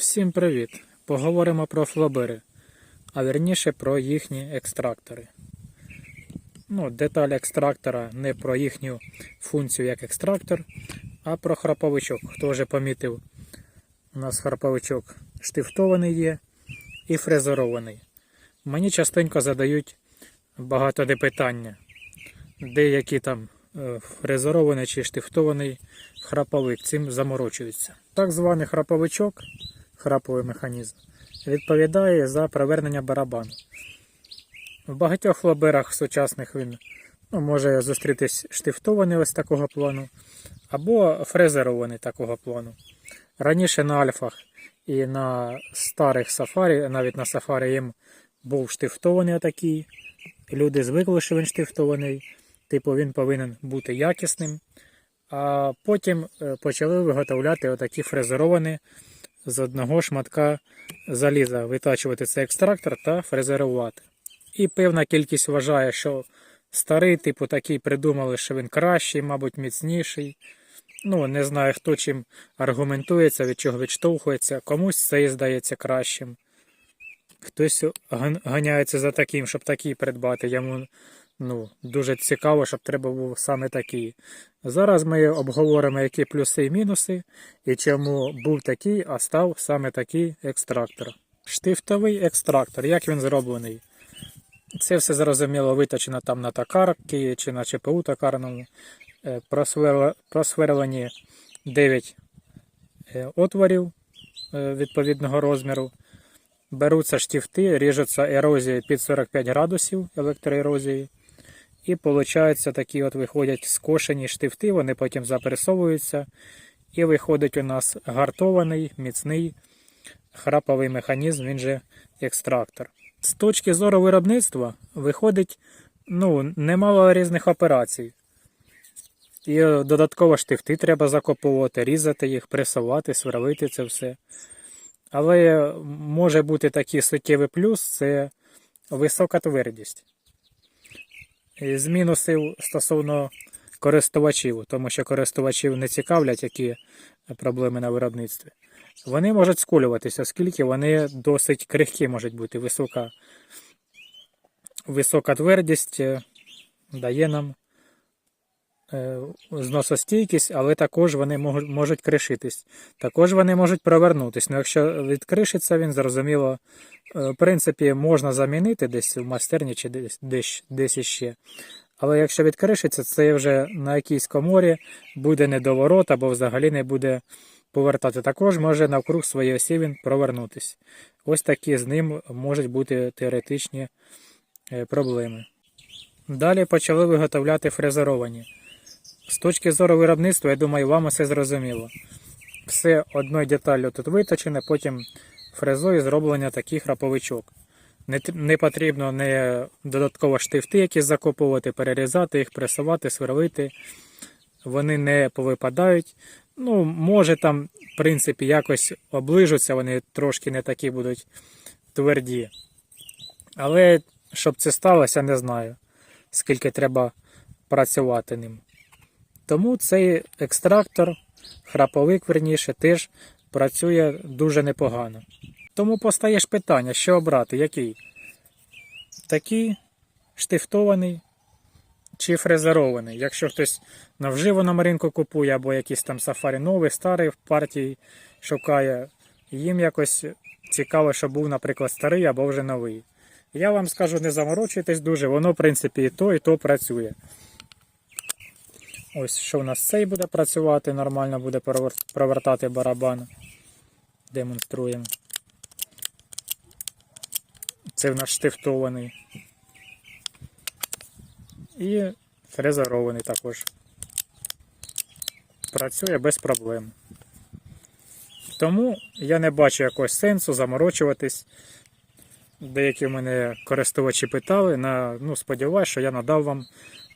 Всім привіт! Поговоримо про флобери, а вірніше про їхні екстрактори. Ну, деталь екстрактора не про їхню функцію як екстрактор, а про храповичок. Хто вже помітив, у нас храповичок штифтований є і фрезерований. Мені частенько задають багато де питання, деякі там е, фрезерований чи штифтований храповик, цим заморочуються. Так званий храповичок, храповий механізм, відповідає за провернення барабану. В багатьох флоберах сучасних він ну, може зустрітись штифтований ось такого плану, або фрезерований такого плану. Раніше на альфах і на старих сафарі, навіть на сафарі їм був штифтований отакий. Люди звикли, що він штифтований, типу він повинен бути якісним. А потім е, почали виготовляти отакі фрезеровані з одного шматка заліза, витачувати цей екстрактор та фрезерувати. І певна кількість вважає, що старий, типу, такий придумали, що він кращий, мабуть, міцніший. Ну, не знаю, хто чим аргументується, від чого відштовхується. Комусь цей здається кращим. Хтось ганяється за таким, щоб такий придбати. Йому ну, дуже цікаво, щоб треба був саме такий. Зараз ми обговоримо, які плюси і мінуси, і чому був такий, а став саме такий екстрактор. Штифтовий екстрактор, як він зроблений? Це все зрозуміло виточено там на токарки чи на ЧПУ токарному. Е, Просверлені 9 е, отворів е, відповідного розміру. Беруться штифти, ріжуться ерозії під 45 градусів електроерозії. І виходить, такі от виходять скошені штифти, вони потім запресовуються. І виходить у нас гартований, міцний храповий механізм, він же екстрактор. З точки зору виробництва виходить ну, немало різних операцій. І додатково штифти треба закуповувати, різати їх, пресувати, сверлити це все. Але може бути такий суттєвий плюс це висока твердість. З мінусів стосовно користувачів, тому що користувачів не цікавлять, які проблеми на виробництві. Вони можуть скулюватися, оскільки вони досить крихкі можуть бути. Висока, висока твердість е, дає нам е, зносостійкість, але також вони можуть, кришитись. Також вони можуть провернутись. Ну, якщо відкришиться, він зрозуміло, в принципі, можна замінити десь в майстерні чи десь, десь, іще. Але якщо відкришиться, це вже на якійсь коморі буде недоворот або взагалі не буде повертати. Також може навкруг своєї осі він провернутись. Ось такі з ним можуть бути теоретичні е, проблеми. Далі почали виготовляти фрезеровані. З точки зору виробництва, я думаю, вам усе зрозуміло. Все одною деталлю тут виточене, потім фрезою зроблення таких раповичок. Не, не потрібно не додатково штифти якісь закуповувати, перерізати їх, пресувати, сверлити. Вони не повипадають. Ну, може там, в принципі, якось оближуться, вони трошки не такі будуть тверді. Але щоб це сталося, не знаю, скільки треба працювати ним. Тому цей екстрактор, храповик, верніше, теж працює дуже непогано. Тому постаєш питання, що обрати, який? Такий штифтований чи фрезерований. Якщо хтось на вживаному ринку купує, або якийсь там сафарі новий, старий в партії шукає, їм якось цікаво, щоб був, наприклад, старий або вже новий. Я вам скажу, не заморочуйтесь дуже, воно, в принципі, і то, і то працює. Ось що у нас цей буде працювати, нормально буде провертати барабан. Демонструємо. Це в нас штифтований. І фрезерований також. Працює без проблем. Тому я не бачу якогось сенсу заморочуватись. Деякі в мене користувачі питали. На, ну, сподіваюся, що я надав вам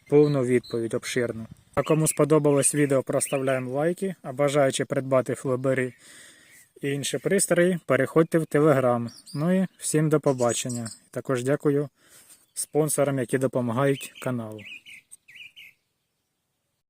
повну відповідь обширну. А кому сподобалось відео, проставляємо лайки. А бажаючи придбати флобери і інші пристрої, переходьте в Телеграм. Ну і всім до побачення. Також дякую спонсорам, які допомагають каналу.